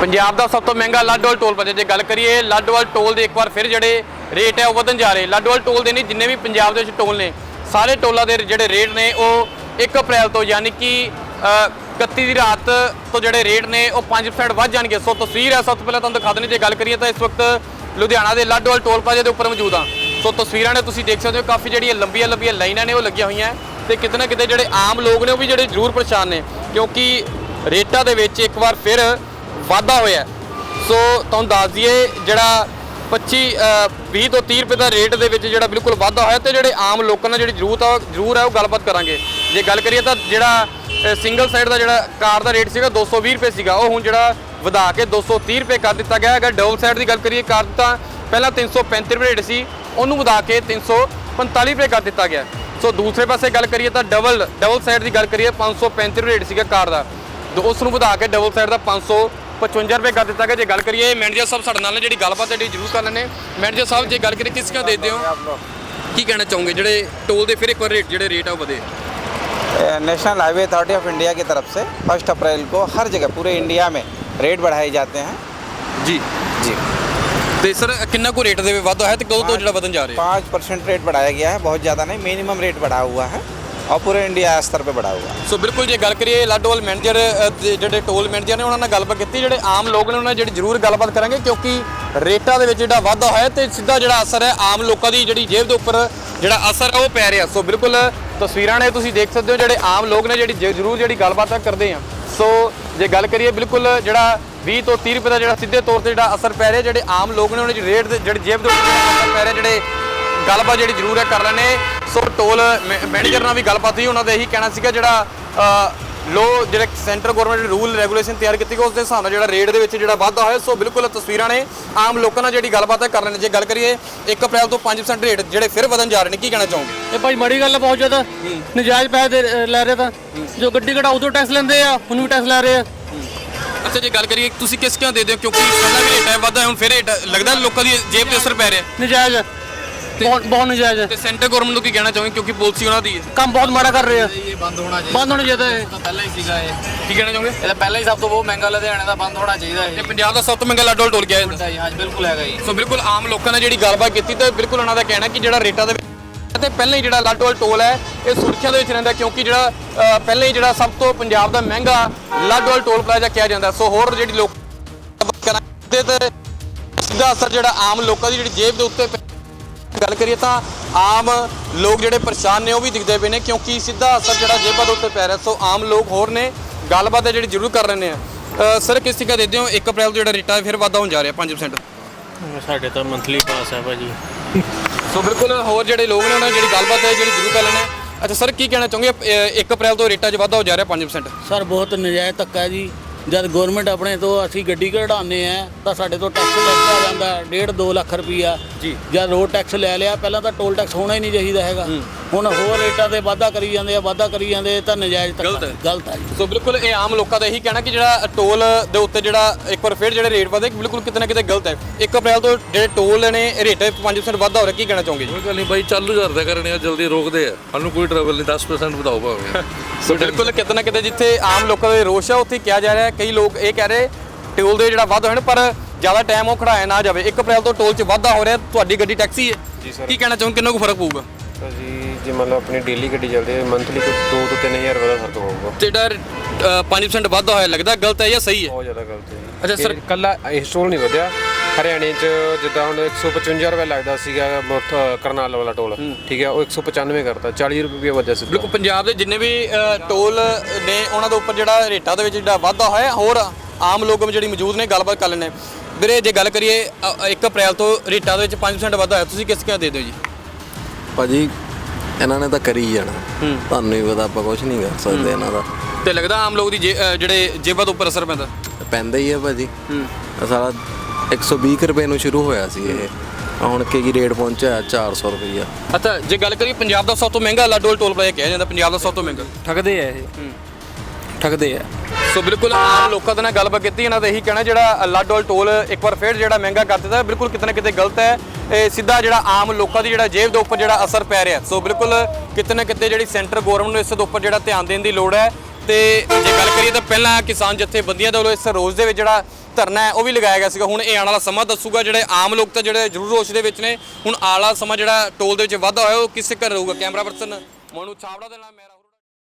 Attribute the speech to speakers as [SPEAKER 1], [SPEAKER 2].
[SPEAKER 1] ਪੰਜਾਬ ਦਾ ਸਭ ਤੋਂ ਮਹਿੰਗਾ ਲਾਡੋਵਾਲ ਟੋਲ ਪਲਾਜ਼ਾ ਜੇ ਗੱਲ ਕਰੀਏ ਲਾਡੋਵਾਲ ਟੋਲ ਦੇ ਇੱਕ ਵਾਰ ਫਿਰ ਜਿਹੜੇ ਰੇਟ ਹੈ ਉਹ ਵਧਣ ਜਾ ਰਹੇ। ਲਾਡੋਵਾਲ ਟੋਲ ਦੇ ਨਹੀਂ ਜਿੰਨੇ ਵੀ ਪੰਜਾਬ ਦੇ ਵਿੱਚ ਟੋਲ ਨੇ ਸਾਰੇ ਟੋਲਾਂ ਦੇ ਜਿਹੜੇ ਰੇਟ ਨੇ ਉਹ 1 ਅਪ੍ਰੈਲ ਤੋਂ ਯਾਨੀ ਕਿ ਅ, 31 ਦੀ ਰਾਤ ਤੋਂ ਜਿਹੜੇ ਰੇਟ ਨੇ ਉਹ 5% ਵੱਧ ਜਾਣਗੇ। ਸੋ ਤਸਵੀਰ ਹੈ ਸਭ ਤੋਂ ਪਹਿਲਾਂ ਤੁਹਾਨੂੰ ਦਿਖਾ ਦਿੰਦੇ ਜੇ ਗੱਲ ਕਰੀਏ ਤਾਂ ਇਸ ਵਕਤ ਲੁਧਿਆਣਾ ਦੇ ਲਾਡੋਵਾਲ ਟੋਲ ਪਲਾਜ਼ੇ ਦੇ ਉੱਪਰ ਮੌਜੂਦ ਹਾਂ। ਸੋ ਤਸਵੀਰਾਂ ਨੇ ਤੁਸੀਂ ਦੇਖ ਸਕਦੇ ਹੋ ਕਾਫੀ ਜਿਹੜੀਆਂ ਲੰਬੀਆਂ ਲੰਬੀਆਂ ਲਾਈਨਾਂ ਨੇ ਉਹ ਲੱਗੀਆਂ ਹੋਈਆਂ ਤੇ ਕਿਤੇ ਨਾ ਕਿਤੇ ਜਿਹੜੇ ਆਮ ਲੋਕ ਨੇ ਉਹ ਵੀ ਜਿਹੜੇ ਜ਼ਰੂਰ ਪਰੇਸ਼ਾਨ ਨੇ ਕਿਉਂਕਿ ਰੇਟਾਂ ਦੇ ਵਿੱਚ ਇੱਕ ਵਾਰ ਫਿਰ ਵਾਧਾ ਹੋਇਆ। ਸੋ ਤੁਹਾਨੂੰ ਦੱਸ ਦਈਏ ਜਿਹੜਾ 25 ਅ, 20 ਤੋਂ 30 ਰੁਪਏ ਦਾ ਰੇਟ ਦੇ ਵਿੱਚ ਜਿਹੜਾ ਬਿਲਕੁਲ ਵਾਧਾ ਹੋਇਆ ਤੇ ਜਿਹੜੇ ਆਮ ਲੋਕਾਂ ਨਾਲ ਜਿਹੜੀ ਜ਼ਰੂਰਤ ਆ ਜ਼ਰੂਰ ਹੈ ਉਹ ਗੱਲਬਾਤ ਕਰਾਂਗੇ। ਜੇ ਗੱਲ ਕਰੀਏ ਤਾਂ ਜਿਹੜਾ ਸਿੰਗਲ ਸਾਈਡ ਦਾ ਜਿਹੜਾ ਕਾਰ ਦਾ ਰੇਟ ਸੀਗਾ 220 ਰੁਪਏ ਸੀਗਾ। ਉਹ ਹੁਣ ਜਿਹੜਾ ਵਧਾ ਕੇ 230 ਰੁਪਏ ਕਰ ਦਿੱਤਾ ਗਿਆ। ਅਗਰ ਡਬਲ ਸਾਈਡ ਦੀ ਗੱਲ ਕਰੀਏ ਕਾਰ ਤਾਂ ਪਹਿਲਾਂ 335 ਰੁਪਏ ਰੇਟ ਸੀ ਉਹਨੂੰ ਵਧਾ ਕੇ 345 ਰੁਪਏ ਕਰ ਦਿੱਤਾ ਗਿਆ। ਸੋ ਦੂਸਰੇ ਪਾਸੇ ਗੱਲ ਕਰੀਏ ਤਾਂ ਡਬਲ ਡਬਲ ਸਾਈਡ ਦੀ ਗੱਲ ਕਰੀਏ 535 ਰੁਪਏ ਰੇਟ ਸੀਗਾ ਕਾਰ ਦਾ। ਤੇ ਉਸ ਨੂੰ ਵਧਾ ਕੇ ਡਬਲ ਸਾਈਡ ਦਾ 555 ਰੁਪਏ ਕਰ ਦਿੱਤਾ ਗਿਆ ਜੇ ਗੱਲ ਕਰੀਏ ਮੈਨੇਜਰ ਸਾਹਿਬ ਸਾਡੇ ਨਾਲ ਨੇ ਜਿਹੜੀ ਗੱਲਬਾਤ ਹੈ ਜਿਹੜੀ ਜ਼ਰੂਰ ਕਰ ਲੈਣੇ ਮੈਨੇਜਰ ਸਾਹਿਬ ਜੇ ਗੱਲ ਕਰੀਏ ਕਿਸ ਕਾ ਦੇਦੇ ਹੋ ਕੀ ਕਹਿਣਾ ਚਾਹੋਗੇ ਜਿਹੜੇ ਟੋਲ ਦੇ ਫਿਰ ਇੱਕ ਵਾਰ ਰੇਟ ਜਿਹੜੇ ਰੇਟ ਆ ਉਹ ਵਧੇ
[SPEAKER 2] National Highway Authority of India की तरफ से फर्स्ट अप्रैल को हर जगह पूरे इंडिया में रेट बढ़ाए जाते हैं
[SPEAKER 1] ਜੀ
[SPEAKER 2] जी
[SPEAKER 1] ਤੇ ਸਰ ਕਿੰਨਾ ਕੋ ਰੇਟ ਦੇ ਵਿੱਚ ਵਾਧਾ ਹੈ ਤੇ ਕਦੋਂ ਤੋਂ ਜਿਹੜਾ ਵਧਣ ਜਾ ਰਿਹਾ
[SPEAKER 2] पाँच परसेंट रेट बढ़ाया गया है बहुत ज़्यादा नहीं मिनिमम रेट बढ़ा हुआ है ਔਰ ਪੂਰੇ ਇੰਡੀਆ ਇਸ ਤਰ੍ਹਾਂ ਬੜਾ ਹੋਊਗਾ।
[SPEAKER 1] ਸੋ ਬਿਲਕੁਲ ਜੇ, ਗੱਲ ਕਰੀਏ ਲਾਡੋਵਾਲ ਮੈਨੇਜਰ ਜਿਹੜੇ ਟੋਲ ਮੈਨੇਜਰ ਨੇ, ਉਹਨਾਂ ਨਾਲ ਗੱਲਬਾਤ ਕੀਤੀ, ਜਿਹੜੇ ਆਮ ਲੋਕ ਨੇ, ਉਹਨਾਂ ਨਾਲ ਜਿਹੜੀ ਜ਼ਰੂਰ ਗੱਲਬਾਤ ਕਰਾਂਗੇ, ਕਿਉਂਕਿ ਰੇਟਾਂ ਦੇ ਵਿੱਚ ਜਿਹੜਾ ਵਾਧਾ ਹੋਇਆ ਤੇ ਸਿੱਧਾ ਜਿਹੜਾ ਅਸਰ ਹੈ ਆਮ ਲੋਕਾਂ ਦੀ ਜਿਹੜੀ ਜੇਬ ਦੇ ਉੱਪਰ ਜਿਹੜਾ ਅਸਰ ਹੈ, ਉਹ ਪੈ ਰਿਹਾ। ਸੋ ਬਿਲਕੁਲ, ਤਸਵੀਰਾਂ ਨੇ ਤੁਸੀਂ ਦੇਖ ਸਕਦੇ ਹੋ, ਜਿਹੜੇ ਆਮ ਲੋਕ ਨੇ, ਜਿਹੜੀ ਜ਼ਰੂਰ ਜਿਹੜੀ ਗੱਲਬਾਤ ਕਰਦੇ ਆ। ਸੋ ਜੇ ਗੱਲ ਕਰੀਏ ਬਿਲਕੁਲ ਜਿਹੜਾ 20 ਤੋਂ 30 ਰੁਪਏ ਦਾ ਜਿਹੜਾ ਸਿੱਧੇ ਤੌਰ ਤੇ ਜਿਹੜਾ ਅਸਰ ਪੈ ਰਿਹਾ, ਜਿਹੜੇ ਆਮ ਲੋਕ ਨੇ, ਉਹਨਾਂ ਦੀ ਰੇਟ ਦੇ, ਜਿਹੜੇ ਜੇਬ ਦੇ ਉੱਪਰ ਅਸਰ ਪੈ ਰਿਹਾ, ਜਿਹੜੇ ਗੱਲਬਾਤ ਜਿਹੜੀ ਜ਼ਰੂਰ ਹੈ ਕਰ ਲੈਣੇ ਸੋ ਟੋਲ ਮੈਨੇਜਰ ਨਾਲ ਵੀ ਗੱਲਬਾਤ ਹੋਈ ਉਹਨਾਂ ਦਾ ਇਹੀ ਕਹਿਣਾ ਸੀਗਾ ਜਿਹੜਾ ਲੋ ਜਿਹੜੇ ਸੈਂਟਰ ਗਵਰਨਮੈਂਟ ਨੇ ਰੂਲ ਰੈਗੂਲੇਸ਼ਨ ਤਿਆਰ ਕੀਤੀ ਗਈ ਉਸ ਦੇ ਹਿਸਾਬ ਨਾਲ ਜਿਹੜਾ ਰੇਟ ਦੇ ਵਿੱਚ ਜਿਹੜਾ ਵਾਧਾ ਹੋਇਆ ਸੋ ਬਿਲਕੁਲ ਤਸਵੀਰਾਂ ਨੇ। ਆਮ ਲੋਕਾਂ ਨਾਲ ਜਿਹੜੀ ਗੱਲਬਾਤ ਹੈ ਕਰ ਲੈਣੇ ਜੇ ਗੱਲ ਕਰੀਏ 1 ਅਪ੍ਰੈਲ ਤੋਂ 5% ਰੇਟ ਜਿਹੜੇ ਫਿਰ ਵਧਣ ਜਾ ਰਹੇ ਨੇ ਕੀ ਕਹਿਣਾ ਚਾਹੋਗੇ?
[SPEAKER 3] ਇਹ ਭਾਈ ਮਾੜੀ ਗੱਲ ਆ ਬਹੁਤ ਜ਼ਿਆਦਾ ਨਜਾਇਜ਼ ਪੈਸੇ ਲੈ ਰਹੇ ਤਾਂ। ਜੋ ਗੱਡੀ ਕਢਾਓ ਉਦੋਂ ਟੈਕਸ ਲੈਂਦੇ ਆ ਹੁਣ ਵੀ ਟੈਕਸ ਲੈ ਰਹੇ ਆ।
[SPEAKER 1] ਅੱਛਾ ਜੇ ਗੱਲ ਕਰੀਏ ਤੁਸੀਂ ਕਿਸ ਕਿਉਂ ਦੇ ਦਿਓ? ਕਿਉਂਕਿ ਪਹਿਲਾਂ ਵੀ ਰੇਟ ਹੈ ਵਾਧਾ ਹੈ, ਹੁਣ ਫਿਰ ਰੇਟ ਲੱਗਦਾ ਲੋਕਾਂ ਦੀ ਜੇਬ ਤੇ ਅਸਰ ਪੈ ਰਿਹਾ।
[SPEAKER 3] ਨਜਾਇਜ਼ ਬਹੁਤ ਬਹੁਤ ਨਜਾਇਜ਼ ਹੈ।
[SPEAKER 1] ਤੇ ਸੈਂਟਰ ਗਵਰਨਮੈਂਟ ਨੂੰ ਕੀ ਕਹਿਣਾ ਚਾਹੋਗੇ? ਕਿਉਂਕਿ ਪਾਲਿਸੀ ਉਹਨਾਂ ਦੀ ਹੈ।
[SPEAKER 3] ਕੰਮ ਬਹੁਤ ਮਾੜਾ ਕਰ ਰਹੇ। ਆ
[SPEAKER 4] ਇਹ ਬੰਦ ਹੋਣਾ ਚਾਹੀਦਾ।
[SPEAKER 3] ਬੰਦ ਹੋਣਾ ਚਾਹੀਦਾ ਹੈ
[SPEAKER 4] ਤਾਂ ਪਹਿਲਾਂ ਹੀ ਸੀਗਾ ਇਹ।
[SPEAKER 1] ਕੀ ਕਹਿਣਾ ਚਾਹੋਗੇ?
[SPEAKER 4] ਇਹ ਤਾਂ ਪਹਿਲਾਂ ਹੀ ਸਭ ਤੋਂ ਬਹੁਤ ਮਹਿੰਗਾ ਲੁਧਿਆਣੇ ਦਾ ਬੰਦ ਹੋਣਾ ਚਾਹੀਦਾ ਇਹ।
[SPEAKER 1] ਇਹ ਪੰਜਾਬ ਦਾ ਸਭ ਤੋਂ ਮਹਿੰਗਾ ਲਾਡੋਲ ਟੋਲ ਗਿਆ ਹੈ
[SPEAKER 4] ਜੀ ਹਾਂ ਬਿਲਕੁਲ ਹੈਗਾ ਜੀ।
[SPEAKER 1] ਸੋ ਬਿਲਕੁਲ ਆਮ ਲੋਕਾਂ ਨੇ ਜਿਹੜੀ ਗੱਲਬਾਤ ਕੀਤੀ ਤੇ ਬਿਲਕੁਲ ਉਹਨਾਂ ਦਾ ਕਹਿਣਾ ਕਿ ਜਿਹੜਾ ਰੇਟਾਂ ਦੇ ਵਿੱਚ ਤੇ ਪਹਿਲਾਂ ਹੀ ਜਿਹੜਾ ਲਾਡੋਵਾਲ ਟੋਲ ਹੈ ਇਹ ਸੁਰੱਖਿਆ ਦੇ ਵਿੱਚ ਰਹਿੰਦਾ ਕਿਉਂਕਿ ਜਿਹੜਾ ਪਹਿਲਾਂ ਹੀ ਜਿਹੜਾ ਸਭ ਤੋਂ ਪੰਜਾਬ ਦਾ ਮਹਿੰਗਾ ਲਾਡੋਵਾਲ ਟੋਲ ਪਲਾਜ਼ਾ ਕਿਹਾ ਜਾਂਦਾ ਸੋ ਹੋਰ ਜਿਹੜੀ ਲੋਕ ਤੇ ਸਿੱਧਾ ਅਸਰ ਜਿਹੜਾ ਆਮ ਲੋਕਾਂ ਦੀ ਜਿਹੜੀ ਜੇਬ ਦੇ ਉੱਤੇ ਗੱਲ ਕਰੀਏ ਤਾਂ ਆਮ ਲੋਕ ਜਿਹੜੇ ਪਰੇਸ਼ਾਨ ਨੇ ਉਹ ਵੀ ਦਿਖਦੇ ਪਏ ਨੇ ਕਿਉਂਕਿ ਸਿੱਧਾ ਅਸਰ ਜਿਹੜਾ ਜੇਬਾਂ ਦੇ ਉੱਤੇ ਪੈ ਰਿਹਾ ਸੋ ਆਮ ਲੋਕ ਹੋਰ ਨੇ ਗੱਲਬਾਤ ਹੈ ਜਿਹੜੀ ਜ਼ਰੂਰ ਕਰ ਰਹੇ ਨੇ ਸਰ ਕਿਸ ਤਰੀਕਾ ਦੇ ਦਿਓ 1 ਅਪ੍ਰੈਲ ਤੋਂ ਜਿਹੜਾ ਰੇਟਾ ਫਿਰ ਵਾਧਾ ਹੋਣ ਜਾ ਰਿਹਾ 5%
[SPEAKER 3] ਸਾਡੇ ਤਾਂ ਮੰਥਲੀ ਪਾਸ ਹੈ ਭਾਜੀ।
[SPEAKER 1] ਸੋ ਬਿਲਕੁਲ ਹੋਰ ਜਿਹੜੇ ਲੋਕ ਨੇ ਉਹਨਾਂ ਜਿਹੜੀ ਗੱਲਬਾਤ ਹੈ ਜਿਹੜੀ ਜ਼ਰੂਰ ਕਰ ਲੈਣਾ ਅੱਛਾ ਸਰ ਕੀ ਕਹਿਣਾ ਚਾਹੋਗੇ? 1 ਅਪ੍ਰੈਲ ਤੋਂ ਰੇਟਾਂ 'ਚ ਵਾਧਾ ਹੋ ਜਾ ਰਿਹਾ 5%
[SPEAKER 5] ਸਰ ਬਹੁਤ ਨਜਾਇਜ਼ ਧੱਕਾ ਹੈ ਜੀ। ਜਦ ਗਵਰਨਮੈਂਟ ਆਪਣੇ ਤੋਂ ਅਸੀਂ ਗੱਡੀ ਕਢਾਉਂਦੇ ਆ ਤਾਂ ਸਾਡੇ ਤੋਂ ਟੈਕਸ ਲੱਗਦਾ ਜਾਂਦਾ 1.5 2 ਲੱਖ ਰੁਪਈਆ।
[SPEAKER 1] ਜੀ।
[SPEAKER 5] ਜਦ ਰੋਡ ਟੈਕਸ ਲੈ ਲਿਆ ਪਹਿਲਾਂ ਤਾਂ ਟੋਲ ਟੈਕਸ ਹੋਣਾ ਹੀ ਨਹੀਂ ਚਾਹੀਦਾ ਹੈਗਾ। ਹੁਣ ਹੋਰ ਰੇਟਾਂ ਤੇ ਵਾਧਾ ਕਰੀ ਜਾਂਦੇ ਆ ਵਾਧਾ ਕਰੀ ਜਾਂਦੇ ਇਹ ਤਾਂ ਨਜਾਇਜ਼ ਧੱਕਾ
[SPEAKER 1] ਗਲਤ ਹੈ।
[SPEAKER 5] ਗਲਤ ਹੈ ਜੀ।
[SPEAKER 1] ਸੋ ਬਿਲਕੁਲ ਇਹ ਆਮ ਲੋਕਾਂ ਦਾ ਇਹੀ ਕਹਿਣਾ ਕਿ ਜਿਹੜਾ ਟੋਲ ਦੇ ਉੱਤੇ ਜਿਹੜਾ ਇੱਕ ਵਾਰ ਫਿਰ ਜਿਹੜੇ ਰੇਟ ਵਧੇ ਬਿਲਕੁਲ ਕਿਤੇ ਨਾ ਕਿਤੇ ਗਲਤ ਹੈ। 1 ਅਪ੍ਰੈਲ ਤੋਂ ਜਿਹੜੇ ਟੋਲ ਨੇ ਰੇਟ 5% ਵਾਧਾ ਹੋ ਰਿਹਾ ਕੀ ਕਹਿਣਾ ਚਾਹੋਗੇ ਜੀ?
[SPEAKER 6] ਕੋਈ ਗੱਲ ਨਹੀਂ ਬਾਈ ਚਾਲੂ ਕਰਦੇ ਕਰਨੇ ਆ ਜਲਦੀ ਰੋਕਦੇ ਆ। ਸਾਨੂੰ ਕੋਈ ਟਰਬਲ ਨਹੀਂ 10% ਵਧਾਓ ਭਾਵੇਂ।
[SPEAKER 1] ਸੋ ਬਿਲਕੁਲ ਕਿਤੇ ਨਾ ਕਿਤੇ ਜਿੱਥੇ ਆਮ ਲੋਕਾਂ ਦੇ ਰੋਸ਼ ਹੈ ਉੱਥੇ ਕਿਹਾ ਜਾ ਰਿਹਾ ਹੈ ਕਈ ਲੋਕ ਇਹ ਕਹਿ ਰਹੇ ਟੋਲ ਦੇ ਜਿਹੜਾ ਵਾਧਾ ਹੋਣਾ ਪਰ ਜ਼ਿਆਦਾ ਟਾਈਮ ਉਹ ਖੜਾਇਆ ਨਾ ਜਾਵੇ। 1 ਅਪ੍ਰੈਲ ਤੋਂ ਟੋਲ 'ਚ ਵਾਧਾ ਹੋ ਰਿਹਾ ਤੁਹਾਡੀ ਗੱਡੀ ਟੈਕਸੀ ਹੈ।
[SPEAKER 7] ਜੀ ਸਰ।
[SPEAKER 1] ਕੀ ਕਹਿਣਾ ਚਾਹੋਗੇ ਕਿੰਨਾ ਕੁ ਫ਼ਰਕ ਪਊਗਾ?
[SPEAKER 7] ਤਾਂ ਜੀ ਜੇ ਮੰਨ ਲਓ ਆਪਣੀ ਡੇਲੀ ਗੱਡੀ ਚੱਲਦੀ ਹੈ ਮੰਥਲੀ ਕੋਈ 2 ਤੋਂ 3000 ਰੁਪਏ ਦਾ ਫ਼ਰਕ ਹੋਊਗਾ।
[SPEAKER 1] ਤੇ ਜਿਹੜਾ ਅ, 5% ਵਾਧਾ ਹੋਇਆ ਲੱਗਦਾ ਗਲਤ ਹੈ ਜਾਂ ਸਹੀ ਹੈ?
[SPEAKER 7] ਬਹੁਤ ਜ਼ਿਆਦਾ ਗਲਤ ਹੈ
[SPEAKER 1] ਅੱਛਾ, ਸਰ-
[SPEAKER 7] ਇਹ ਕੱਲਾ ਇਸ ਟੋਲ ਨਹੀਂ ਵਧਿਆ। ਹਰਿਆਣੇ 'ਚ ਜਿੱਦਾਂ ਹੁਣ 155 ਰੁਪਏ ਲੱਗਦਾ ਸੀਗਾ ਮੁੱਠ ਕਰਨਾਲ ਵਾਲਾ ਟੋਲ ਠੀਕ ਹੈ ਉਹ 195 ਕਰਤਾ 40 ਰੁਪਏ ਵਧਿਆ ਸੀ
[SPEAKER 1] ਬਿਲਕੁਲ ਪੰਜਾਬ ਦੇ ਜਿੰਨੇ ਵੀ ਅ, ਟੋਲ ਨੇ ਉਹਨਾਂ ਦੇ ਉੱਪਰ ਜਿਹੜਾ ਰੇਟਾਂ ਦੇ ਵਿੱਚ ਜਿਹੜਾ ਵਾਧਾ ਹੋਇਆ ਹੋਰ ਆਮ ਲੋਕ ਵੀ ਜਿਹੜੀ ਮੌਜੂਦ ਨੇ ਗੱਲਬਾਤ ਕਰ ਲੈਣੇ ਵੀਰੇ ਜੇ ਗੱਲ ਕਰੀਏ 1 ਅਪ੍ਰੈਲ ਤੋਂ ਰੇਟਾਂ ਦੇ ਵਿੱਚ 5% ਵਾਧਾ ਹੋਇਆ ਤੁਸੀਂ ਕਿਸ ਕਿਹਾ ਦੇ ਦਿਓ ਜੀ?
[SPEAKER 8] ਭਾਜੀ ਇਹਨਾਂ ਨੇ ਤਾਂ ਕਰੀ ਜਾਣਾ। ਤੁਹਾਨੂੰ ਹੀ ਪਤਾ ਆਪਾਂ ਕੁਝ ਨਹੀਂ ਕਰ ਸਕਦੇ ਇਹਨਾਂ ਦਾ।
[SPEAKER 1] ਤੇ ਲੱਗਦਾ ਆਮ ਲੋਕ ਦੀ ਜੇ- ਜਿਹੜੇ ਜੇਬਾਂ ਦੇ ਉੱਪਰ ਅਸਰ ਪੈਂਦਾ?
[SPEAKER 8] ਪੈਂਦਾ ਹੀ ਹੈ ਭਾਜੀ। ਇਹ ਸਾਲਾ 120 ਕੁ ਰੁਪਏ ਨੂੰ ਸ਼ੁਰੂ ਹੋਇਆ ਸੀ ਇਹ। ਆਹ ਹੁਣ ਕੀ ਰੇਟ ਪਹੁੰਚਿਆ? 400 ਰੁਪਈਆ।
[SPEAKER 1] ਅੱਛਾ ਜੇ ਗੱਲ ਕਰੀਏ ਪੰਜਾਬ ਦਾ ਸਭ ਤੋਂ ਮਹਿੰਗਾ ਲਾਡੋਲ ਟੋਲ ਪਲਾਜ਼ਾ ਕਿਹਾ ਜਾਂਦਾ ਪੰਜਾਬ ਦਾ ਸਭ ਤੋਂ ਮਹਿੰਗਾ।
[SPEAKER 9] ਠੱਗਦੇ ਆ ਇਹ। ਠੱਗਦੇ ਆ।
[SPEAKER 1] ਸੋ ਬਿਲਕੁਲ ਆਮ ਲੋਕਾਂ ਦੇ ਨਾਲ ਗੱਲਬਾਤ ਕੀਤੀ, ਇਹਨਾਂ ਦਾ ਇਹੀ ਕਹਿਣਾ, ਜਿਹੜਾ ਲਾਡੋਲ ਟੋਲ, ਇੱਕ ਵਾਰ ਫੇਰ ਜਿਹੜਾ ਮਹਿੰਗਾ ਕਰ ਦਿੱਤਾ, ਬਿਲਕੁਲ ਕਿਤੇ ਨਾ ਕਿਤੇ ਗਲਤ ਹੈ। ਇਹ ਸਿੱਧਾ ਜਿਹੜਾ ਆਮ ਲੋਕਾਂ ਦੀ ਜਿਹੜਾ ਜੇਬ ਦੇ ਉੱਪਰ ਜਿਹੜਾ ਅਸਰ ਪੈ ਰਿਹਾ। ਸੋ ਬਿਲਕੁਲ ਕਿਤੇ ਨਾ ਕਿਤੇ ਜਿਹੜੀ ਸੈਂਟਰ ਗਵਰਨਮੈਂਟ ਨੂੰ ਇਸ ਦੇ ਉੱਪਰ ਜਿਹੜਾ ਧਿਆਨ ਦੇਣ ਦੀ ਲੋੜ ਹੈ। ਤੇ ਜੇ ਗੱਲ ਕਰੀਏ ਤਾਂ ਪਹਿਲਾਂ ਕਿਸਾਨ ਜਥੇਬੰਦੀਆਂ ਦੇ ਵੱਲੋਂ ਇਸ ਰੋਜ਼ ਦੇ ਵਿੱਚ ਜਿਹੜਾ ਧਰਨਾ ਹੈ, ਉਹ ਵੀ ਲਗਾਇਆ ਗਿਆ ਸੀਗਾ। ਹੁਣ ਇਹ ਆਉਣ ਵਾਲਾ ਸਮਾਂ ਦੱਸੂਗਾ, ਜਿਹੜੇ ਆਮ ਲੋਕ ਤਾਂ ਜਿਹੜੇ ਜ਼ਰੂਰ ਰੋਸ਼ ਦੇ ਵਿੱਚ ਨੇ। ਹੁਣ ਆਲਾ ਸਮਾਂ ਜਿਹੜਾ ਟੋਲ ਦੇ ਵਿੱਚ ਵਾਧਾ ਹੋਇਆ, ਉਹ ਕਿਸੇ ਕਰ ਰਹੂਗਾ? ਕੈਮਰਾ ਪਰਸਨ ਮੋਨੂ ਛਾਵੜਾ ਦੇ ਨਾਲ ਮੈਂ